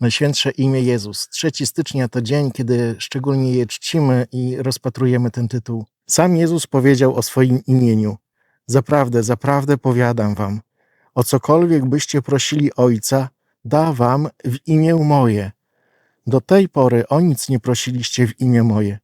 Najświętsze imię Jezus. 3 stycznia to dzień, kiedy szczególnie je czcimy i rozpatrujemy ten tytuł. Sam Jezus powiedział o swoim imieniu. Zaprawdę, zaprawdę powiadam wam, o cokolwiek byście prosili Ojca, da wam w imię moje. Do tej pory o nic nie prosiliście w imię moje.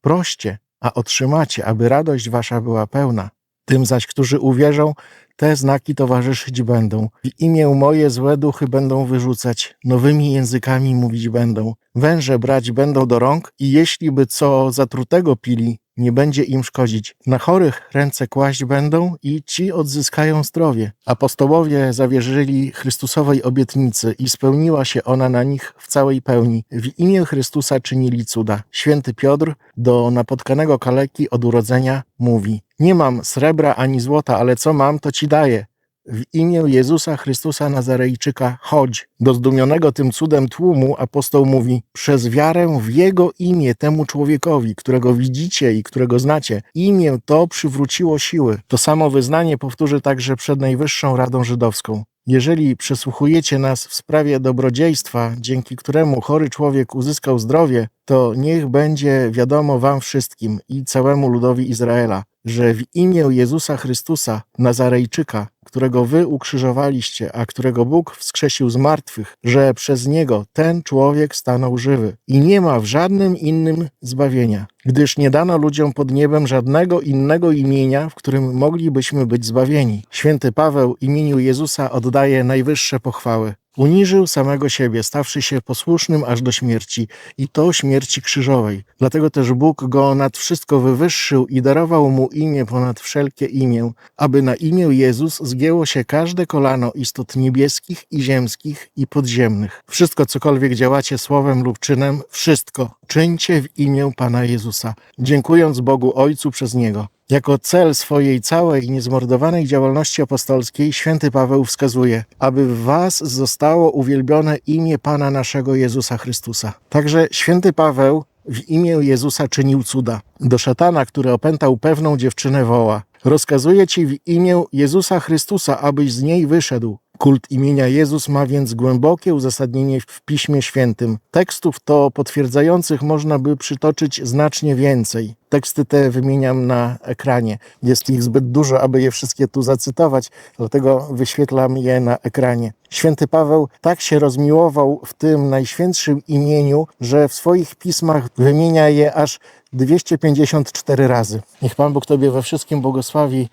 Proście, a otrzymacie, aby radość wasza była pełna. Tym zaś, którzy uwierzą, te znaki towarzyszyć będą. W imię moje złe duchy będą wyrzucać, nowymi językami mówić będą. Węże brać będą do rąk i jeśli by co zatrutego pili, nie będzie im szkodzić. Na chorych ręce kłaść będą i ci odzyskają zdrowie. Apostołowie zawierzyli Chrystusowej obietnicy i spełniła się ona na nich w całej pełni. W imię Chrystusa czynili cuda. Święty Piotr do napotkanego kaleki od urodzenia mówi: Nie mam srebra ani złota, ale co mam, to ci daję. W imię Jezusa Chrystusa Nazarejczyka chodź. Do zdumionego tym cudem tłumu apostoł mówi: Przez wiarę w Jego imię temu człowiekowi, którego widzicie i którego znacie, imię to przywróciło siły. To samo wyznanie powtórzy także przed Najwyższą Radą Żydowską. Jeżeli przesłuchujecie nas w sprawie dobrodziejstwa, dzięki któremu chory człowiek uzyskał zdrowie, to niech będzie wiadomo wam wszystkim i całemu ludowi Izraela, że w imię Jezusa Chrystusa, Nazarejczyka, którego wy ukrzyżowaliście, a którego Bóg wskrzesił z martwych, że przez niego ten człowiek stanął żywy i nie ma w żadnym innym zbawienia, gdyż nie dano ludziom pod niebem żadnego innego imienia, w którym moglibyśmy być zbawieni. Święty Paweł imieniu Jezusa oddaje najwyższe pochwały. Uniżył samego siebie, stawszy się posłusznym aż do śmierci, i to śmierci krzyżowej. Dlatego też Bóg go nad wszystko wywyższył i darował mu imię ponad wszelkie imię, aby na imię Jezus zgięło się każde kolano istot niebieskich i ziemskich i podziemnych. Wszystko, cokolwiek działacie słowem lub czynem, wszystko czyńcie w imię Pana Jezusa, dziękując Bogu Ojcu przez Niego. Jako cel swojej całej niezmordowanej działalności apostolskiej święty Paweł wskazuje, aby w was zostało uwielbione imię Pana naszego Jezusa Chrystusa. Także święty Paweł w imię Jezusa czynił cuda. Do szatana, który opętał pewną dziewczynę woła: Rozkazuję ci w imię Jezusa Chrystusa, abyś z niej wyszedł. Kult imienia Jezus ma więc głębokie uzasadnienie w Piśmie Świętym. Tekstów to potwierdzających można by przytoczyć znacznie więcej. Teksty te wymieniam na ekranie. Jest ich zbyt dużo, aby je wszystkie tu zacytować, dlatego wyświetlam je na ekranie. Święty Paweł tak się rozmiłował w tym najświętszym imieniu, że w swoich pismach wymienia je aż 254 razy. Niech Pan Bóg Tobie we wszystkim błogosławi.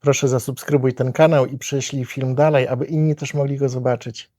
Proszę zasubskrybuj ten kanał i prześlij film dalej, aby inni też mogli go zobaczyć.